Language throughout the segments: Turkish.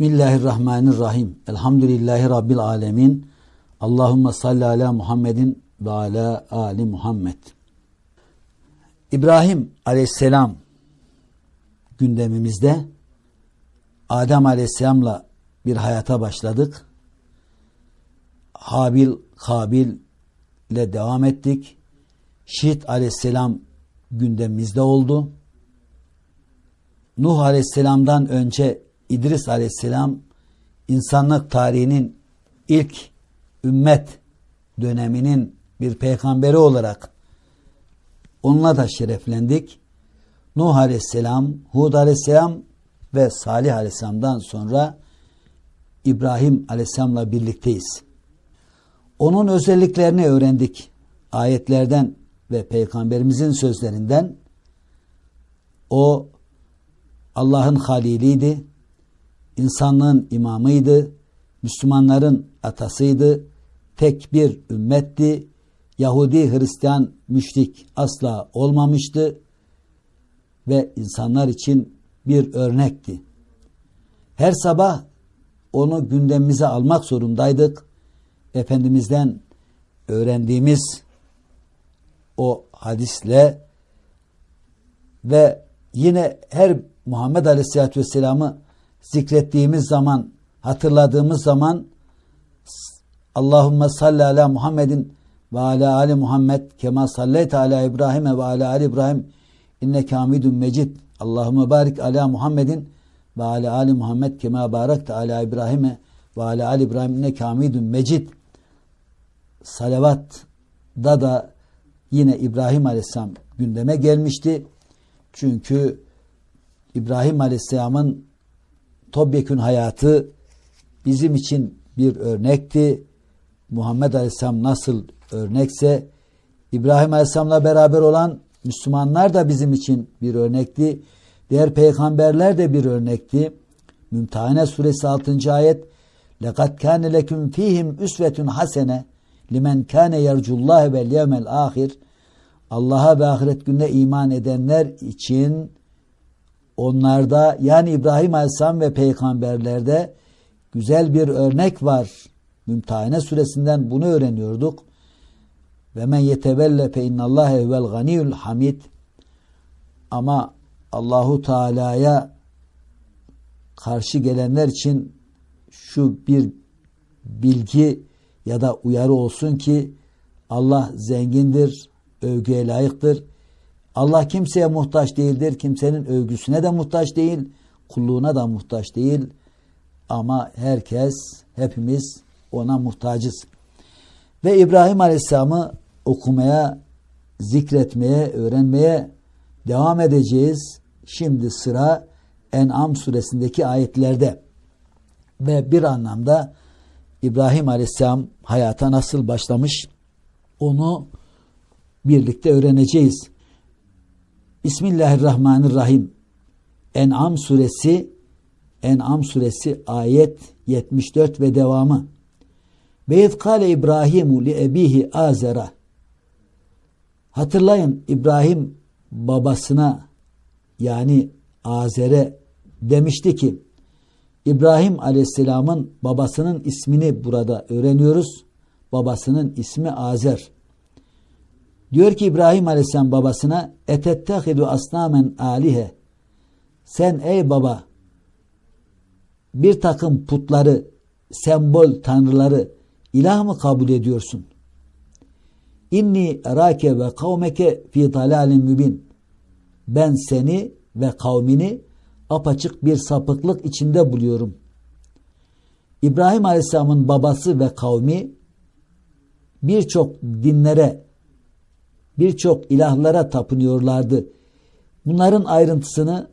Bismillahirrahmanirrahim. Elhamdülillahi Rabbil alemin. Allahümme salli ala Muhammedin ve ala Ali Muhammed. İbrahim aleyhisselam gündemimizde Adem aleyhisselamla bir hayata başladık. Habil, Kabil ile devam ettik. Şit aleyhisselam gündemimizde oldu. Nuh aleyhisselamdan önce İdris aleyhisselam insanlık tarihinin ilk ümmet döneminin bir peygamberi olarak onunla da şereflendik. Nuh aleyhisselam, Hud aleyhisselam ve Salih aleyhisselamdan sonra İbrahim aleyhisselamla birlikteyiz. Onun özelliklerini öğrendik. Ayetlerden ve peygamberimizin sözlerinden o Allah'ın haliliydi, insanlığın imamıydı, Müslümanların atasıydı, tek bir ümmetti, Yahudi, Hristiyan, müşrik asla olmamıştı ve insanlar için bir örnekti. Her sabah onu gündemimize almak zorundaydık. Efendimiz'den öğrendiğimiz o hadisle ve yine her Muhammed Aleyhisselatü Vesselam'ı zikrettiğimiz zaman, hatırladığımız zaman Allahümme salli ala Muhammedin ve ala ali Muhammed kema salleyte ala İbrahim ve ala ali İbrahim inneke hamidun mecid. Allahümme barik ala Muhammedin ve ala ali Muhammed kema barakte ala İbrahim ve ala ali İbrahim inneke hamidun mecid. Salavat da da yine İbrahim Aleyhisselam gündeme gelmişti. Çünkü İbrahim Aleyhisselam'ın topyekün hayatı bizim için bir örnekti. Muhammed Aleyhisselam nasıl örnekse İbrahim Aleyhisselam'la beraber olan Müslümanlar da bizim için bir örnekti. Diğer peygamberler de bir örnekti. Mümtehane suresi 6. ayet لَقَدْ كَانَ لَكُمْ ف۪يهِمْ üsvetun hasene limen kâne yercullâhe vel yevmel ahir Allah'a ve ahiret gününe iman edenler için onlarda yani İbrahim Aleyhisselam ve peygamberlerde güzel bir örnek var. Mümtehane suresinden bunu öğreniyorduk. Ve men yetevelle fe innallâhe huvel ganiyul hamid. Ama Allahu Teala'ya karşı gelenler için şu bir bilgi ya da uyarı olsun ki Allah zengindir, övgüye layıktır. Allah kimseye muhtaç değildir. Kimsenin övgüsüne de muhtaç değil, kulluğuna da muhtaç değil. Ama herkes, hepimiz ona muhtacız. Ve İbrahim Aleyhisselam'ı okumaya, zikretmeye, öğrenmeye devam edeceğiz. Şimdi sıra En'am suresindeki ayetlerde. Ve bir anlamda İbrahim Aleyhisselam hayata nasıl başlamış onu birlikte öğreneceğiz. Bismillahirrahmanirrahim. En'am suresi En'am suresi ayet 74 ve devamı. Ve izkale İbrahimu li ebihi azera. Hatırlayın İbrahim babasına yani Azer'e demişti ki İbrahim Aleyhisselam'ın babasının ismini burada öğreniyoruz. Babasının ismi Azer. Diyor ki İbrahim Aleyhisselam babasına etettehidu asnamen alihe sen ey baba bir takım putları sembol tanrıları ilah mı kabul ediyorsun? İnni erake ve kavmeke fi dalalin mübin. Ben seni ve kavmini apaçık bir sapıklık içinde buluyorum. İbrahim Aleyhisselam'ın babası ve kavmi birçok dinlere, birçok ilahlara tapınıyorlardı. Bunların ayrıntısını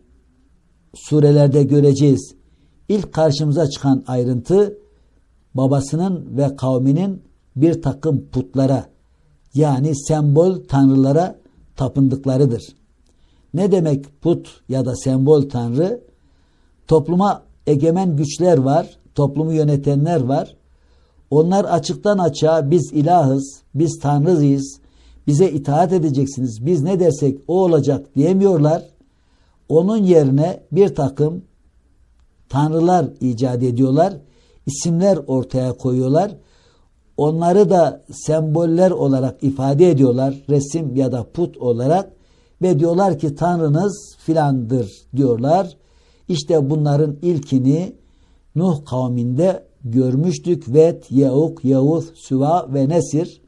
surelerde göreceğiz. İlk karşımıza çıkan ayrıntı babasının ve kavminin bir takım putlara yani sembol tanrılara tapındıklarıdır. Ne demek put ya da sembol tanrı? Topluma egemen güçler var, toplumu yönetenler var. Onlar açıktan açığa biz ilahız, biz tanrıyız, bize itaat edeceksiniz, biz ne dersek o olacak diyemiyorlar. Onun yerine bir takım tanrılar icat ediyorlar. isimler ortaya koyuyorlar. Onları da semboller olarak ifade ediyorlar. Resim ya da put olarak ve diyorlar ki tanrınız filandır diyorlar. İşte bunların ilkini Nuh kavminde görmüştük. Vet, Yeuk, Yavuz, Süva ve Nesir.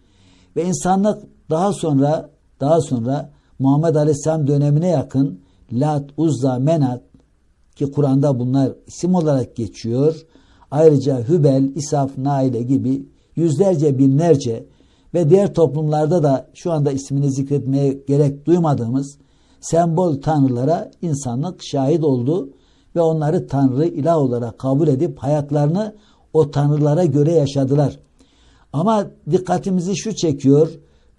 Ve insanlık daha sonra daha sonra Muhammed Aleyhisselam dönemine yakın Lat, Uzza, Menat ki Kur'an'da bunlar isim olarak geçiyor. Ayrıca Hübel, İsaf, Naile gibi yüzlerce binlerce ve diğer toplumlarda da şu anda ismini zikretmeye gerek duymadığımız sembol tanrılara insanlık şahit oldu ve onları tanrı ilah olarak kabul edip hayatlarını o tanrılara göre yaşadılar. Ama dikkatimizi şu çekiyor.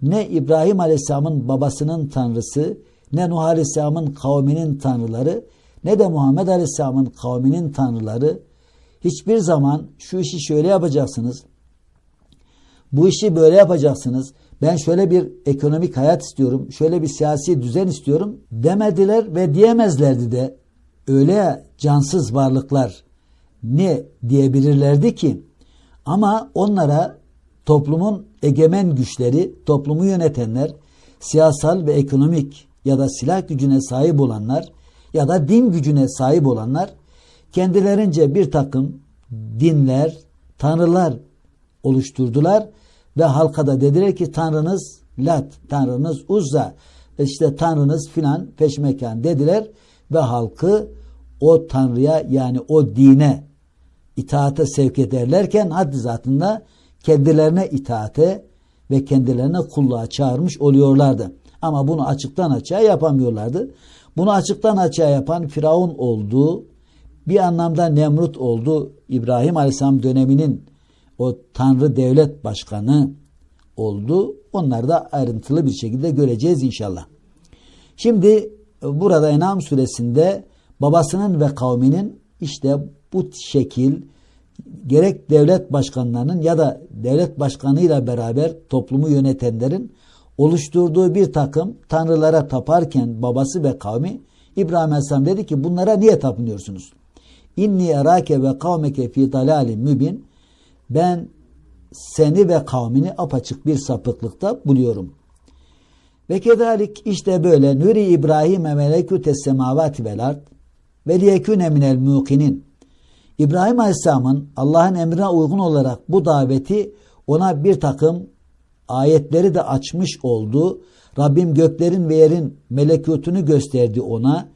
Ne İbrahim Aleyhisselam'ın babasının tanrısı, ne Nuh Aleyhisselam'ın kavminin tanrıları, ne de Muhammed Aleyhisselam'ın kavminin tanrıları hiçbir zaman şu işi şöyle yapacaksınız. Bu işi böyle yapacaksınız. Ben şöyle bir ekonomik hayat istiyorum, şöyle bir siyasi düzen istiyorum demediler ve diyemezlerdi de. Öyle cansız varlıklar ne diyebilirlerdi ki? Ama onlara toplumun egemen güçleri, toplumu yönetenler, siyasal ve ekonomik ya da silah gücüne sahip olanlar ya da din gücüne sahip olanlar kendilerince bir takım dinler, tanrılar oluşturdular ve halka da dediler ki tanrınız Lat, tanrınız Uzza, işte tanrınız filan peşmekan dediler ve halkı o tanrıya yani o dine itaate sevk ederlerken haddi zatında kendilerine itaate ve kendilerine kulluğa çağırmış oluyorlardı. Ama bunu açıktan açığa yapamıyorlardı. Bunu açıktan açığa yapan Firavun oldu. Bir anlamda Nemrut oldu. İbrahim Aleyhisselam döneminin o Tanrı devlet başkanı oldu. Onları da ayrıntılı bir şekilde göreceğiz inşallah. Şimdi burada Enam suresinde babasının ve kavminin işte bu şekil gerek devlet başkanlarının ya da devlet başkanıyla beraber toplumu yönetenlerin oluşturduğu bir takım tanrılara taparken babası ve kavmi İbrahim Aleyhisselam dedi ki bunlara niye tapınıyorsunuz? İnni erake ve kavmeke fi dalalin mübin ben seni ve kavmini apaçık bir sapıklıkta buluyorum. Ve kedalik işte böyle nuri İbrahim'e melekütes semavati vel ard ve liyekûne minel mukinin. İbrahim Aleyhisselam'ın Allah'ın emrine uygun olarak bu daveti ona bir takım ayetleri de açmış oldu. Rabbim göklerin ve yerin melekutunu gösterdi ona.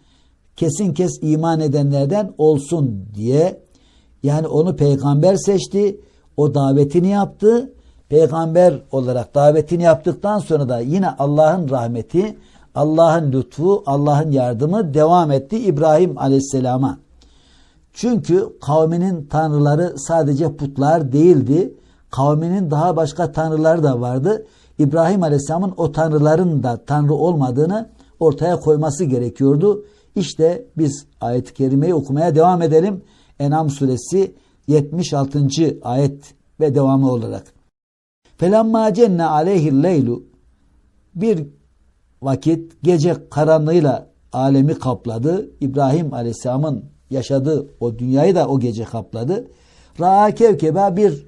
Kesin kes iman edenlerden olsun diye. Yani onu peygamber seçti. O davetini yaptı. Peygamber olarak davetini yaptıktan sonra da yine Allah'ın rahmeti, Allah'ın lütfu, Allah'ın yardımı devam etti İbrahim Aleyhisselam'a. Çünkü kavminin tanrıları sadece putlar değildi. Kavminin daha başka tanrıları da vardı. İbrahim Aleyhisselam'ın o tanrıların da tanrı olmadığını ortaya koyması gerekiyordu. İşte biz ayet-i kerimeyi okumaya devam edelim. Enam suresi 76. ayet ve devamı olarak. Felamma cenne aleyhil leylu bir vakit gece karanlığıyla alemi kapladı. İbrahim Aleyhisselam'ın yaşadığı o dünyayı da o gece kapladı. Ra'a kevkeba bir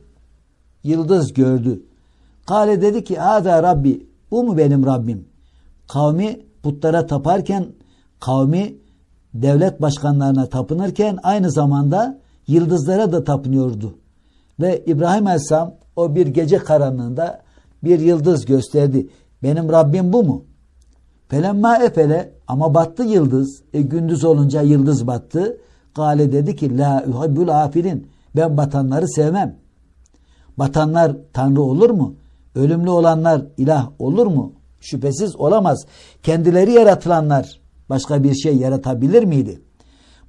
yıldız gördü. Kale dedi ki Hada Rabbi bu mu benim Rabbim? Kavmi putlara taparken kavmi devlet başkanlarına tapınırken aynı zamanda yıldızlara da tapınıyordu. Ve İbrahim Aleyhisselam o bir gece karanlığında bir yıldız gösterdi. Benim Rabbim bu mu? Felemma efele ama battı yıldız. E, gündüz olunca yıldız battı. Gale dedi ki la uhibbul afilin. Ben batanları sevmem. Batanlar tanrı olur mu? Ölümlü olanlar ilah olur mu? Şüphesiz olamaz. Kendileri yaratılanlar başka bir şey yaratabilir miydi?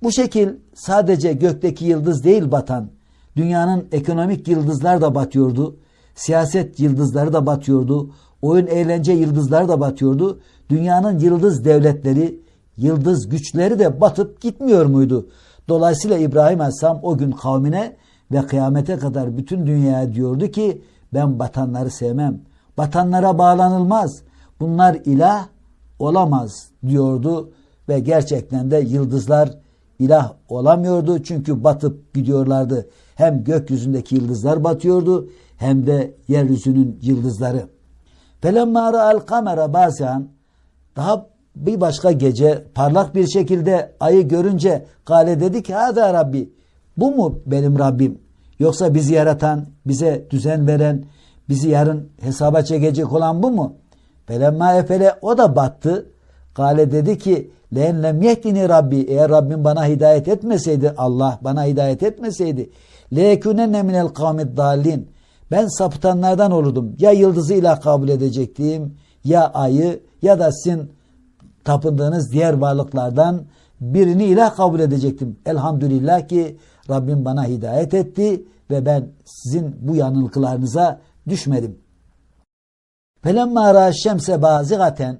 Bu şekil sadece gökteki yıldız değil batan, dünyanın ekonomik yıldızlar da batıyordu, siyaset yıldızları da batıyordu, oyun eğlence yıldızları da batıyordu. Dünyanın yıldız devletleri, yıldız güçleri de batıp gitmiyor muydu? Dolayısıyla İbrahim Aleyhisselam o gün kavmine ve kıyamete kadar bütün dünyaya diyordu ki ben batanları sevmem. Batanlara bağlanılmaz. Bunlar ilah olamaz diyordu ve gerçekten de yıldızlar ilah olamıyordu çünkü batıp gidiyorlardı. Hem gökyüzündeki yıldızlar batıyordu hem de yeryüzünün yıldızları. Felemma ra'al kamera bazen daha bir başka gece parlak bir şekilde ayı görünce kale dedi ki hada Rabbi bu mu benim Rabbim yoksa bizi yaratan bize düzen veren bizi yarın hesaba çekecek olan bu mu? Felemma efele o da battı. Kale dedi ki len lem yehdini Rabbi eğer Rabbim bana hidayet etmeseydi Allah bana hidayet etmeseydi leyekunenne minel kavmid dallin ben sapıtanlardan olurdum. Ya yıldızı ilah kabul edecektim ya ayı ya da sizin tapındığınız diğer varlıklardan birini ilah kabul edecektim. Elhamdülillah ki Rabbim bana hidayet etti ve ben sizin bu yanılgılarınıza düşmedim. Felemma ra şemse bazigaten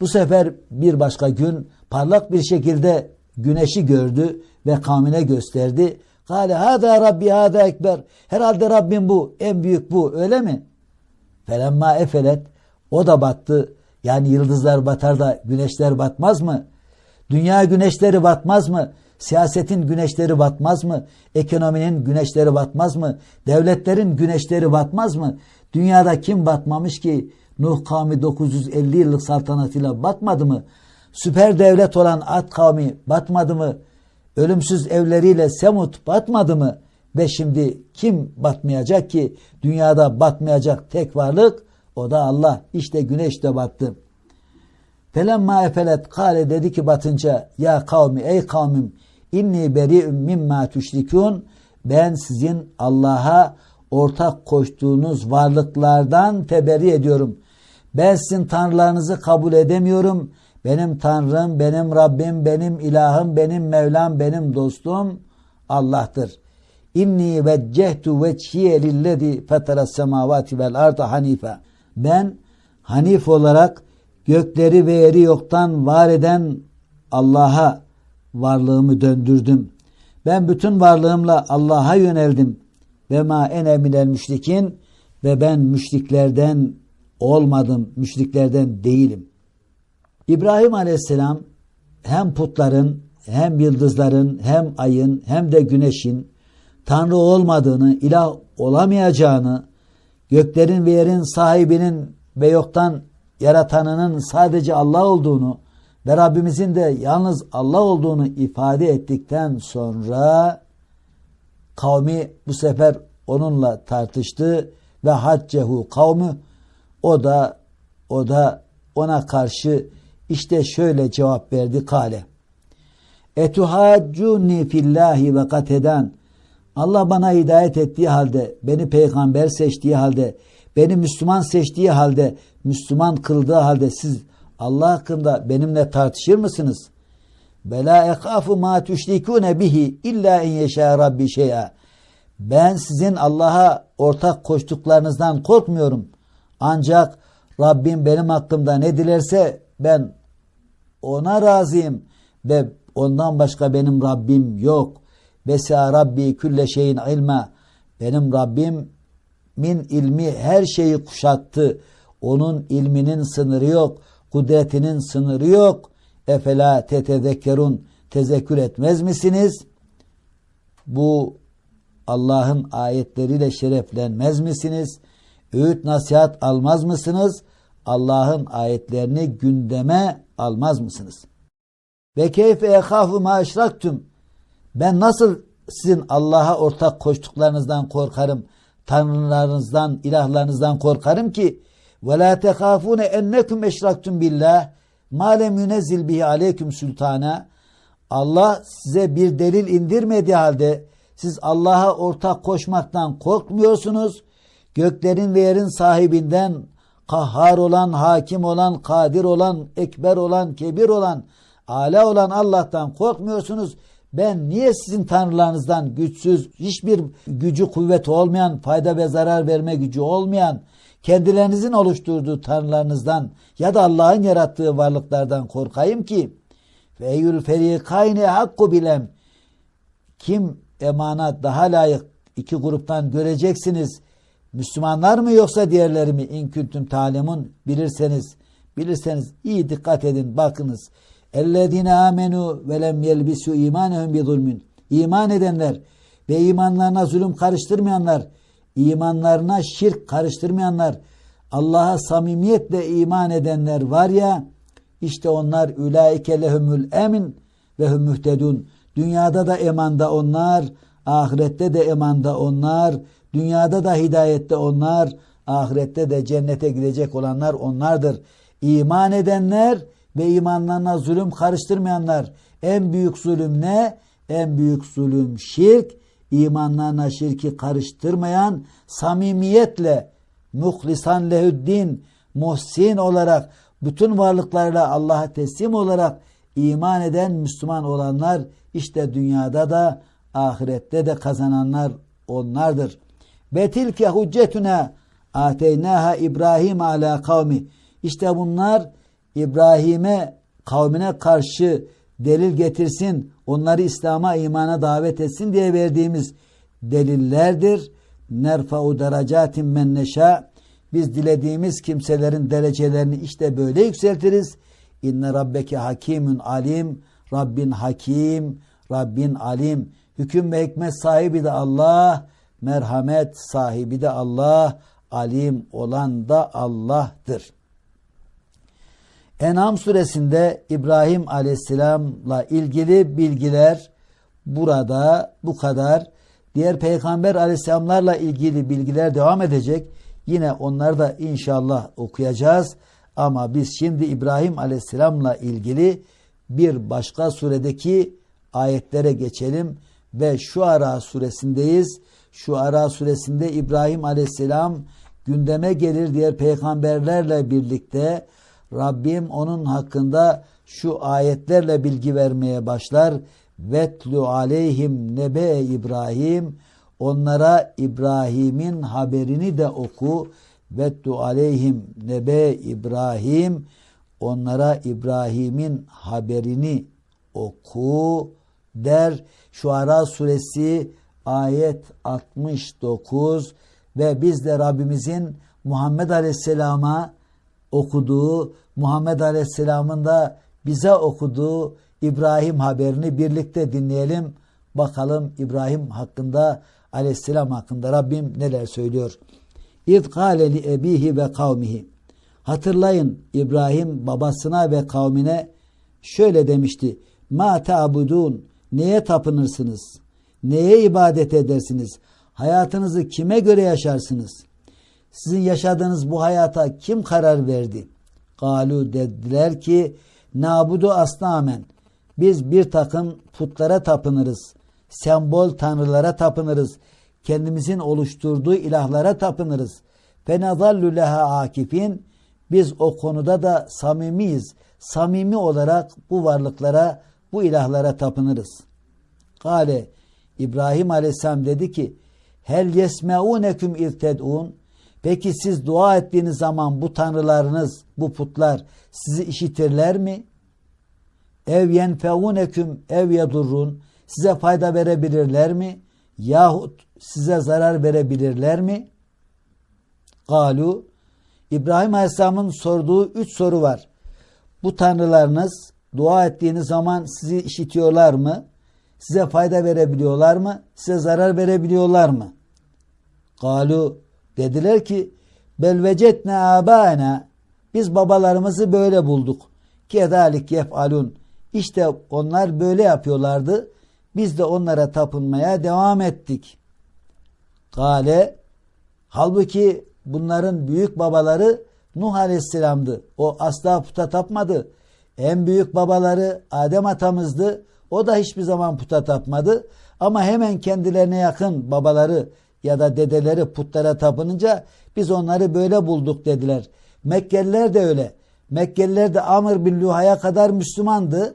bu sefer bir başka gün parlak bir şekilde güneşi gördü ve kavmine gösterdi. Kale hada Rabbi hada ekber. Herhalde Rabbim bu. En büyük bu. Öyle mi? Felemma efelet. O da battı. Yani yıldızlar batar da güneşler batmaz mı? Dünya güneşleri batmaz mı? Siyasetin güneşleri batmaz mı? Ekonominin güneşleri batmaz mı? Devletlerin güneşleri batmaz mı? Dünyada kim batmamış ki? Nuh kavmi 950 yıllık saltanatıyla batmadı mı? Süper devlet olan Ad kavmi batmadı mı? Ölümsüz evleriyle Semut batmadı mı? Ve şimdi kim batmayacak ki? Dünyada batmayacak tek varlık o da Allah. İşte güneş de battı. Felemma efelet kale dedi ki batınca ya kavmi ey kavmim inni beri'üm mimma tüşrikun ben sizin Allah'a ortak koştuğunuz varlıklardan teberri ediyorum. Ben sizin tanrılarınızı kabul edemiyorum. Benim tanrım, benim Rabbim, benim ilahım, benim Mevlam, benim dostum Allah'tır. İnni veccehtu veçhiye lillezi fetera semavati vel arda hanife. Ben hanif olarak gökleri ve yeri yoktan var eden Allah'a varlığımı döndürdüm. Ben bütün varlığımla Allah'a yöneldim. Ve ma ene minel müşrikin ve ben müşriklerden olmadım, müşriklerden değilim. İbrahim Aleyhisselam hem putların hem yıldızların hem ayın hem de güneşin Tanrı olmadığını, ilah olamayacağını, göklerin ve yerin sahibinin ve yoktan yaratanının sadece Allah olduğunu ve Rabbimizin de yalnız Allah olduğunu ifade ettikten sonra kavmi bu sefer onunla tartıştı ve haccehu kavmi o da o da ona karşı işte şöyle cevap verdi kale. Etuhaccuni fillahi ve kateden Allah bana hidayet ettiği halde, beni peygamber seçtiği halde, beni Müslüman seçtiği halde, Müslüman kıldığı halde siz Allah hakkında benimle tartışır mısınız? Bela ekhafu ma tüşrikune bihi illa en yeşâ rabbi şey'a. Ben sizin Allah'a ortak koştuklarınızdan korkmuyorum. Ancak Rabbim benim hakkımda ne dilerse ben ona razıyım ve ondan başka benim Rabbim yok. Vesa Rabbi külle şeyin ilme. Benim Rabbim min ilmi her şeyi kuşattı. Onun ilminin sınırı yok. Kudretinin sınırı yok. Efela tetezekkerun tezekkür etmez misiniz? Bu Allah'ın ayetleriyle şereflenmez misiniz? Öğüt nasihat almaz mısınız? Allah'ın ayetlerini gündeme almaz mısınız? Ve keyfe ehafu ma eşraktüm. Ben nasıl sizin Allah'a ortak koştuklarınızdan korkarım, tanrılarınızdan, ilahlarınızdan korkarım ki la tehafune ennekum eşraktum billah ma lem yunezzil bihi aleyküm sultana Allah size bir delil indirmediği halde siz Allah'a ortak koşmaktan korkmuyorsunuz. Göklerin ve yerin sahibinden kahhar olan, hakim olan, kadir olan, ekber olan, kebir olan, ala olan Allah'tan korkmuyorsunuz. Ben niye sizin tanrılarınızdan güçsüz, hiçbir gücü kuvveti olmayan, fayda ve zarar verme gücü olmayan, kendilerinizin oluşturduğu tanrılarınızdan ya da Allah'ın yarattığı varlıklardan korkayım ki feyül ferikayne hakku bilem kim emana daha layık iki gruptan göreceksiniz. Müslümanlar mı yoksa diğerleri mi? İnküntüm talemun bilirseniz bilirseniz iyi dikkat edin bakınız. Ve lem yelbisu imanehum bi zulmün. İman edenler ve imanlarına zulüm karıştırmayanlar, imanlarına şirk karıştırmayanlar, Allah'a samimiyetle iman edenler var ya, işte onlar ülaike lehumul emin ve hum muhtedun. Dünyada da emanda onlar, ahirette de emanda onlar, dünyada da hidayette onlar, ahirette de cennete gidecek olanlar onlardır. İman edenler ve imanlarına zulüm karıştırmayanlar. En büyük zulüm ne? En büyük zulüm şirk. İmanlarına şirki karıştırmayan samimiyetle muhlisan lehüddin muhsin olarak bütün varlıklarıyla Allah'a teslim olarak iman eden Müslüman olanlar işte dünyada da ahirette de kazananlar onlardır. Ve tilke hüccetuna ateynaha İbrahim ala kavmi. İşte bunlar İbrahim'e kavmine karşı delil getirsin, onları İslam'a, imana davet etsin diye verdiğimiz delillerdir. Nerfa'u derecatin men neşâ. Biz dilediğimiz kimselerin derecelerini işte böyle yükseltiriz. İnne rabbeke hakimun alim. Rabbin hakim, Rabbin alim. Hüküm ve hikmet sahibi de Allah, merhamet sahibi de Allah, alim olan da Allah'tır. En'am suresinde İbrahim aleyhisselamla ilgili bilgiler burada bu kadar. Diğer peygamber aleyhisselamlarla ilgili bilgiler devam edecek. Yine onları da inşallah okuyacağız. Ama biz şimdi İbrahim aleyhisselamla ilgili bir başka suredeki ayetlere geçelim ve şu ara suresindeyiz. Şu ara suresinde İbrahim aleyhisselam gündeme gelir diğer peygamberlerle birlikte Rabbim onun hakkında şu ayetlerle bilgi vermeye başlar. Vetlu aleyhim nebe İbrahim onlara İbrahim'in haberini de oku. Vetlu aleyhim nebe İbrahim onlara İbrahim'in haberini oku der. Şuara suresi ayet 69 ve biz de Rabbimizin Muhammed Aleyhisselam'a okuduğu, Muhammed Aleyhisselam'ın da bize okuduğu İbrahim haberini birlikte dinleyelim. Bakalım İbrahim hakkında, Aleyhisselam hakkında Rabbim neler söylüyor. İz kâle li ebihi ve kavmihi. Hatırlayın İbrahim babasına ve kavmine şöyle demişti. Ma ta'budun. Neye tapınırsınız? Neye ibadet edersiniz? Hayatınızı kime göre yaşarsınız? Sizin yaşadığınız bu hayata kim karar verdi? Galu dediler ki nabudu asnamen. Biz bir takım putlara tapınırız. Sembol tanrılara tapınırız. Kendimizin oluşturduğu ilahlara tapınırız. Fenazallu leha akifin. Biz o konuda da samimiyiz. Samimi olarak bu varlıklara, bu ilahlara tapınırız. Kale İbrahim Aleyhisselam dedi ki Hel yesmeuneküm irtedun Peki siz dua ettiğiniz zaman bu tanrılarınız, bu putlar sizi işitirler mi? Ev yenfeuneküm ev yedurrun size fayda verebilirler mi? Yahut size zarar verebilirler mi? Galu İbrahim Aleyhisselam'ın sorduğu üç soru var. Bu tanrılarınız dua ettiğiniz zaman sizi işitiyorlar mı? Size fayda verebiliyorlar mı? Size zarar verebiliyorlar mı? Galu dediler ki bel vecetne abana biz babalarımızı böyle bulduk. Kedalik yef'alun. İşte onlar böyle yapıyorlardı. Biz de onlara tapınmaya devam ettik. Gale halbuki bunların büyük babaları Nuh Aleyhisselam'dı. O asla puta tapmadı. En büyük babaları Adem atamızdı. O da hiçbir zaman puta tapmadı. Ama hemen kendilerine yakın babaları ya da dedeleri putlara tapınınca biz onları böyle bulduk dediler. Mekkeliler de öyle. Mekkeliler de Amr bin Luhay'a kadar Müslümandı.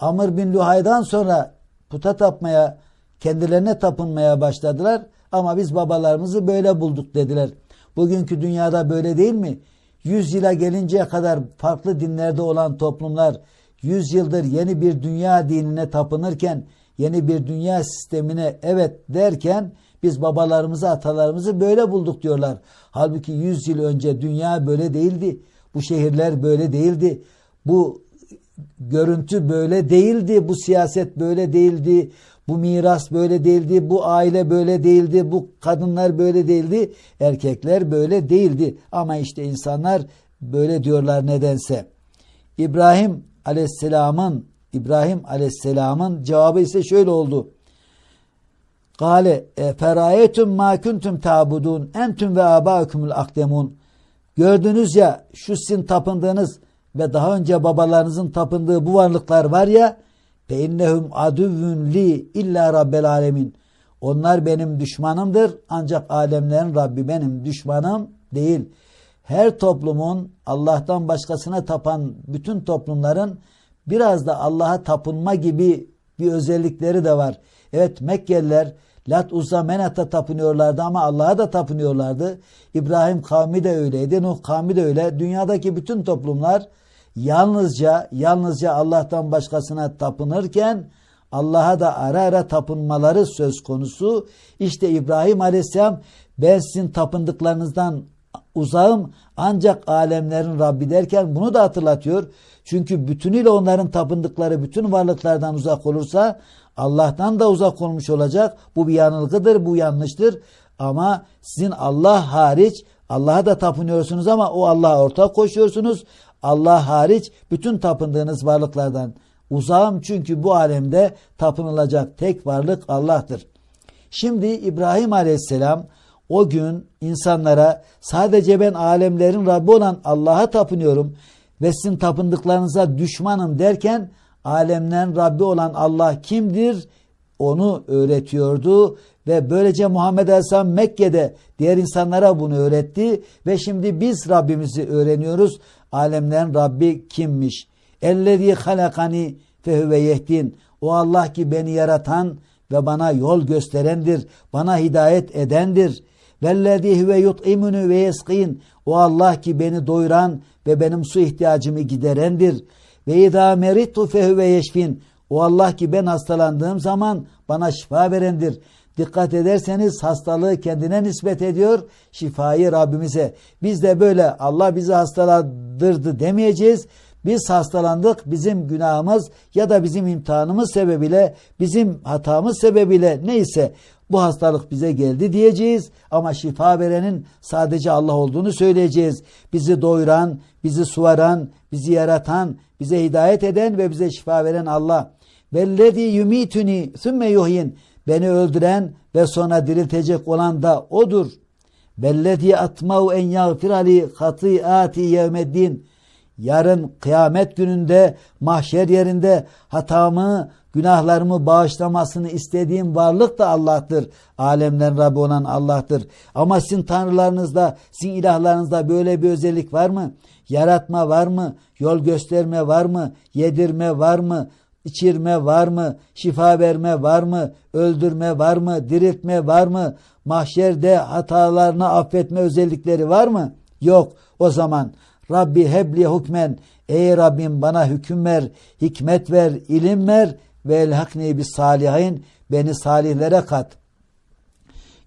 Amr bin Luhay'dan sonra puta tapmaya, kendilerine tapınmaya başladılar. Ama biz babalarımızı böyle bulduk dediler. Bugünkü dünyada böyle değil mi? Yüz yıla gelinceye kadar farklı dinlerde olan toplumlar yüz yıldır yeni bir dünya dinine tapınırken, yeni bir dünya sistemine evet derken biz babalarımızı, atalarımızı böyle bulduk diyorlar. Halbuki yüz yıl önce dünya böyle değildi. Bu şehirler böyle değildi. Bu görüntü böyle değildi, bu siyaset böyle değildi, bu miras böyle değildi, bu aile böyle değildi, bu kadınlar böyle değildi, erkekler böyle değildi. Ama işte insanlar böyle diyorlar nedense. İbrahim Aleyhisselam'ın İbrahim Aleyhisselam'ın cevabı ise şöyle oldu. Kale e, ferayetum ma kuntum tabudun entüm ve abaukumul akdemun. Gördünüz ya şu sizin tapındığınız ve daha önce babalarınızın tapındığı bu varlıklar var ya fe innehum aduvun li illa rabbel alemin. Onlar benim düşmanımdır ancak alemlerin Rabbi benim düşmanım değil. Her toplumun Allah'tan başkasına tapan bütün toplumların biraz da Allah'a tapınma gibi bir özellikleri de var. Evet Mekkeliler Lat Uzza Menat'a tapınıyorlardı ama Allah'a da tapınıyorlardı. İbrahim kavmi de öyleydi. Nuh kavmi de öyle. Dünyadaki bütün toplumlar yalnızca yalnızca Allah'tan başkasına tapınırken Allah'a da ara ara tapınmaları söz konusu. İşte İbrahim Aleyhisselam ben sizin tapındıklarınızdan uzağım ancak alemlerin Rabbi derken bunu da hatırlatıyor. Çünkü bütünüyle onların tapındıkları bütün varlıklardan uzak olursa Allah'tan da uzak olmuş olacak. Bu bir yanılgıdır, bu yanlıştır. Ama sizin Allah hariç Allah'a da tapınıyorsunuz ama o Allah'a ortak koşuyorsunuz. Allah hariç bütün tapındığınız varlıklardan uzağım çünkü bu alemde tapınılacak tek varlık Allah'tır. Şimdi İbrahim Aleyhisselam o gün insanlara sadece ben alemlerin Rabbi olan Allah'a tapınıyorum ve sizin tapındıklarınıza düşmanım derken alemlerin Rabbi olan Allah kimdir? Onu öğretiyordu ve böylece Muhammed Aleyhisselam Mekke'de diğer insanlara bunu öğretti ve şimdi biz Rabbimizi öğreniyoruz. Alemlerin Rabbi kimmiş? Ellezî halakani fehüve yehdin. O Allah ki beni yaratan ve bana yol gösterendir. Bana hidayet edendir. Vellezî huve yut'imunu ve yeskin. O Allah ki beni doyuran ve benim su ihtiyacımı giderendir. Ve izâ merittu fehüve yeşfin. O Allah ki ben hastalandığım zaman bana şifa verendir. Dikkat ederseniz hastalığı kendine nispet ediyor, şifayı Rabbimize. Biz de böyle Allah bizi hastalandırdı demeyeceğiz. Biz hastalandık, bizim günahımız ya da bizim imtihanımız sebebiyle, bizim hatamız sebebiyle neyse bu hastalık bize geldi diyeceğiz ama şifa verenin sadece Allah olduğunu söyleyeceğiz. Bizi doyuran, bizi suvaran, bizi yaratan, bize hidayet eden ve bize şifa veren Allah. Vellezî yumituni sümme yuhyin. Beni öldüren ve sonra diriltecek olan da odur. Bellezî atmau en yagfirali hatiati yevmeddin. Yarın kıyamet gününde mahşer yerinde hatamı, günahlarımı bağışlamasını istediğim varlık da Allah'tır. Alemlerin Rabbi olan Allah'tır. Ama sizin tanrılarınızda, sizin ilahlarınızda böyle bir özellik var mı? Yaratma var mı? Yol gösterme var mı? Yedirme var mı? İçirme var mı? Şifa verme var mı? Öldürme var mı? Diriltme var mı? Mahşerde hatalarını affetme özellikleri var mı? Yok. O zaman Rabbi hebli hukmen ey Rabbim bana hüküm ver, hikmet ver, ilim ver ve elhakni bis salihin beni salihlere kat.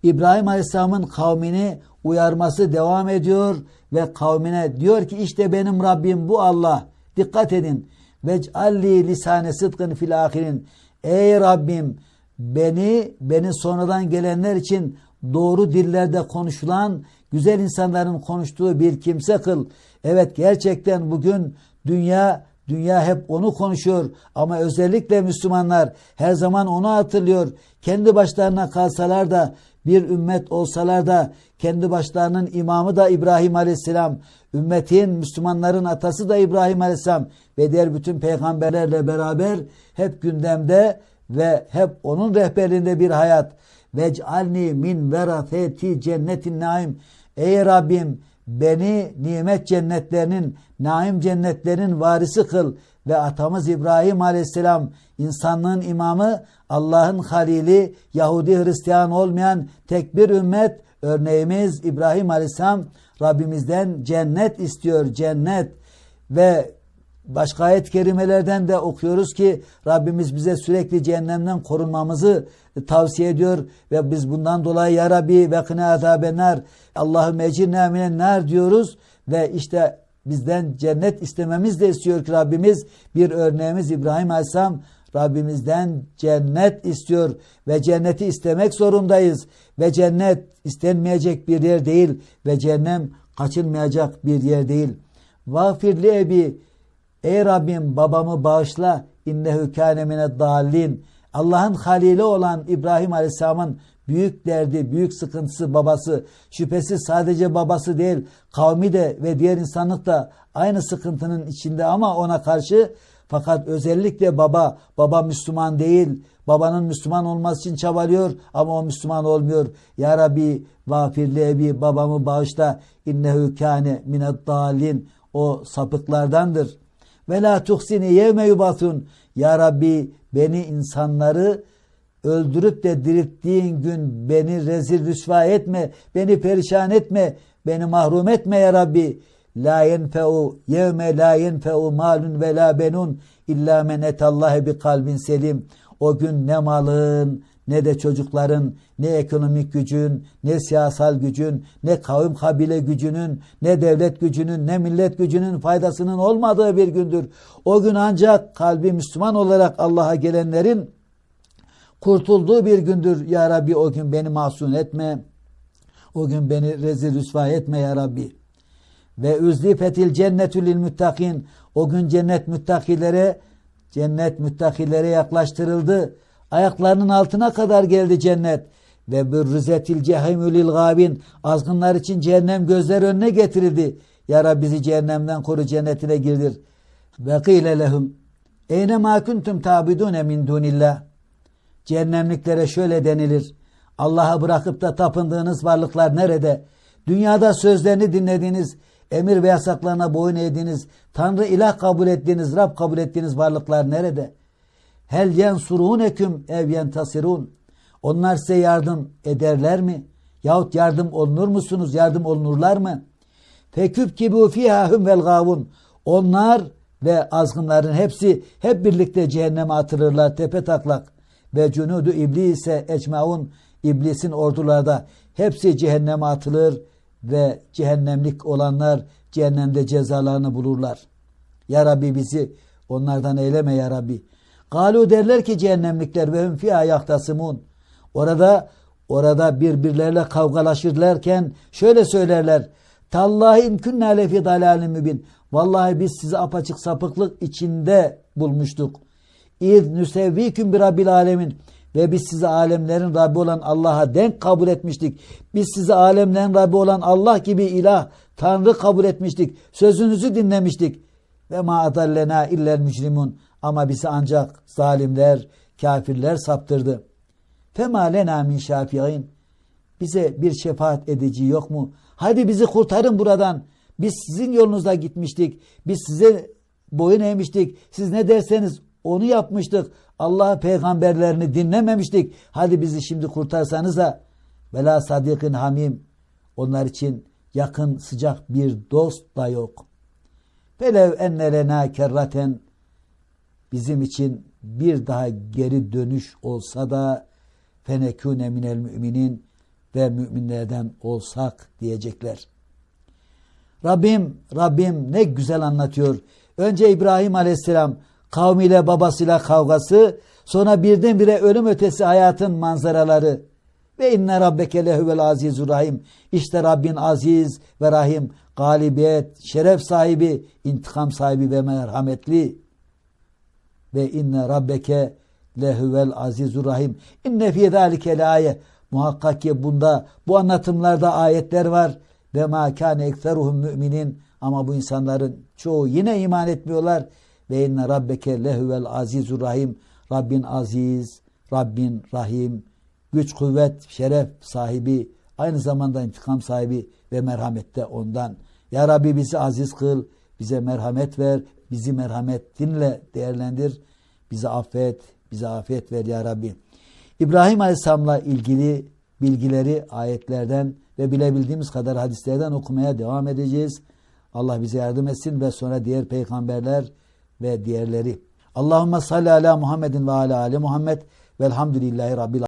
İbrahim Aleyhisselam'ın kavmini uyarması devam ediyor ve kavmine diyor ki işte benim Rabbim bu Allah. Dikkat edin. Vec'alli lisane sıdkın fil ahirin. Ey Rabbim beni, beni sonradan gelenler için doğru dillerde konuşulan, güzel insanların konuştuğu bir kimse kıl. Evet gerçekten bugün dünya dünya hep onu konuşuyor ama özellikle Müslümanlar her zaman onu hatırlıyor. Kendi başlarına kalsalar da bir ümmet olsalar da kendi başlarının imamı da İbrahim Aleyhisselam, ümmetin Müslümanların atası da İbrahim Aleyhisselam ve diğer bütün peygamberlerle beraber hep gündemde ve hep onun rehberliğinde bir hayat. Vec'alni min verafeti cennetin naim. Ey Rabbim beni nimet cennetlerinin, naim cennetlerin varisi kıl ve atamız İbrahim aleyhisselam insanlığın imamı, Allah'ın halili, Yahudi Hristiyan olmayan tek bir ümmet, örneğimiz İbrahim aleyhisselam Rabbimizden cennet istiyor, cennet. Ve başka ayet kerimelerden de okuyoruz ki Rabbimiz bize sürekli cehennemden korunmamızı tavsiye ediyor ve biz bundan dolayı ya Rabbi ve kına azabenler Allahümme ecirne minen nar diyoruz ve işte bizden cennet istememiz de istiyor ki Rabbimiz. Bir örneğimiz İbrahim Aleyhisselam Rabbimizden cennet istiyor ve cenneti istemek zorundayız. Ve cennet istenmeyecek bir yer değil ve cennem kaçınmayacak bir yer değil. Vafirli ebi ey Rabbim babamı bağışla innehu kâne dallin. Allah'ın halili olan İbrahim Aleyhisselam'ın büyük derdi, büyük sıkıntısı babası. Şüphesiz sadece babası değil, kavmi de ve diğer insanlık da aynı sıkıntının içinde ama ona karşı fakat özellikle baba, baba Müslüman değil. Babanın Müslüman olması için çabalıyor ama o Müslüman olmuyor. Ya Rabbi vafirli ebi babamı bağışla. İnnehu kâne mined dalin. O sapıklardandır. Ve la tuhsini yevme yubatun. Ya Rabbi beni insanları öldürüp de dirilttiğin gün beni rezil rüsva etme, beni perişan etme, beni mahrum etme ya Rabbi. La yenfe'u yevme la yenfe'u malun ve la benun illa men etallahe bi kalbin selim. O gün ne malın, ne de çocukların, ne ekonomik gücün, ne siyasal gücün, ne kavim kabile gücünün, ne devlet gücünün, ne millet gücünün faydasının olmadığı bir gündür. O gün ancak kalbi Müslüman olarak Allah'a gelenlerin kurtulduğu bir gündür. Ya Rabbi o gün beni mahzun etme. O gün beni rezil rüsva etme ya Rabbi. Ve üzlifetil cennetü lil müttakin. O gün cennet müttakilere cennet müttakilere yaklaştırıldı. Ayaklarının altına kadar geldi cennet. Ve bürrizetil cehimü lil gabin. Azgınlar için cehennem gözler önüne getirildi. Ya bizi cehennemden koru cennetine girdir. Ve kıyle lehum. Eyne ma kuntum tabidune min dunillah. Cehennemliklere şöyle denilir. Allah'a bırakıp da tapındığınız varlıklar nerede? Dünyada sözlerini dinlediğiniz, emir ve yasaklarına boyun eğdiğiniz, Tanrı ilah kabul ettiğiniz, Rab kabul ettiğiniz varlıklar nerede? Hel yensuruneküm ev yentasirun. Onlar size yardım ederler mi? Yahut yardım olunur musunuz? Yardım olunurlar mı? Feküp kibu fiha hum vel gavun. Onlar ve azgınların hepsi hep birlikte cehenneme atılırlar tepe taklak. Ve cunudu iblise ecmaun iblisin ordularda hepsi cehenneme atılır ve cehennemlik olanlar cehennemde cezalarını bulurlar. Ya Rabbi bizi onlardan eyleme ya Rabbi. Galu derler ki cehennemlikler ve hüm fîhâ yaktasımûn. Orada orada birbirleriyle kavgalaşırlarken şöyle söylerler. Tallahi imkünnâ lefi dalâlim mübin. Vallahi biz sizi apaçık sapıklık içinde bulmuştuk. İz nüsevviküm bir rabbil alemin. Ve biz sizi alemlerin Rabbi olan Allah'a denk kabul etmiştik. Biz sizi alemlerin Rabbi olan Allah gibi ilah, Tanrı kabul etmiştik. Sözünüzü dinlemiştik. Ve ma adallena iller mücrimun. Ama bizi ancak zalimler, kafirler saptırdı. Fema lena min şafi'in. Bize bir şefaat edici yok mu? Hadi bizi kurtarın buradan. Biz sizin yolunuzda gitmiştik. Biz size boyun eğmiştik. Siz ne derseniz onu yapmıştık. Allah peygamberlerini dinlememiştik. Hadi bizi şimdi kurtarsanız da vela sadikin hamim. Onlar için yakın sıcak bir dost da yok. Felev enne lena kerraten bizim için bir daha geri dönüş olsa da fenekûne minel müminin ve müminlerden olsak diyecekler. Rabbim, Rabbim ne güzel anlatıyor. Önce İbrahim Aleyhisselam kavmiyle babasıyla kavgası, sonra birdenbire ölüm ötesi hayatın manzaraları. Ve inne rabbeke lehuvel azizur rahim. İşte Rabbin aziz ve rahim, galibiyet, şeref sahibi, intikam sahibi ve merhametli. Ve inne rabbeke lehuvel azizur rahim. İnne fî zâlike ayet. Muhakkak ki bunda bu anlatımlarda ayetler var. Ve mâ kâne ekseruhum müminin. Ama bu insanların çoğu yine iman etmiyorlar. Ve inne rabbeke lehuvel azizur rahim. Rabbin aziz, Rabbin rahim, güç, kuvvet, şeref sahibi, aynı zamanda intikam sahibi ve merhamette ondan. Ya Rabbi bizi aziz kıl, bize merhamet ver, bizi merhametinle değerlendir, bizi affet, bize afiyet ver ya Rabbi. İbrahim Aleyhisselam'la ilgili bilgileri ayetlerden ve bilebildiğimiz kadar hadislerden okumaya devam edeceğiz. Allah bize yardım etsin ve sonra diğer peygamberler ve diğerleri. Allahümme salli ala Muhammedin ve ala ali Muhammed velhamdülillahi rabbil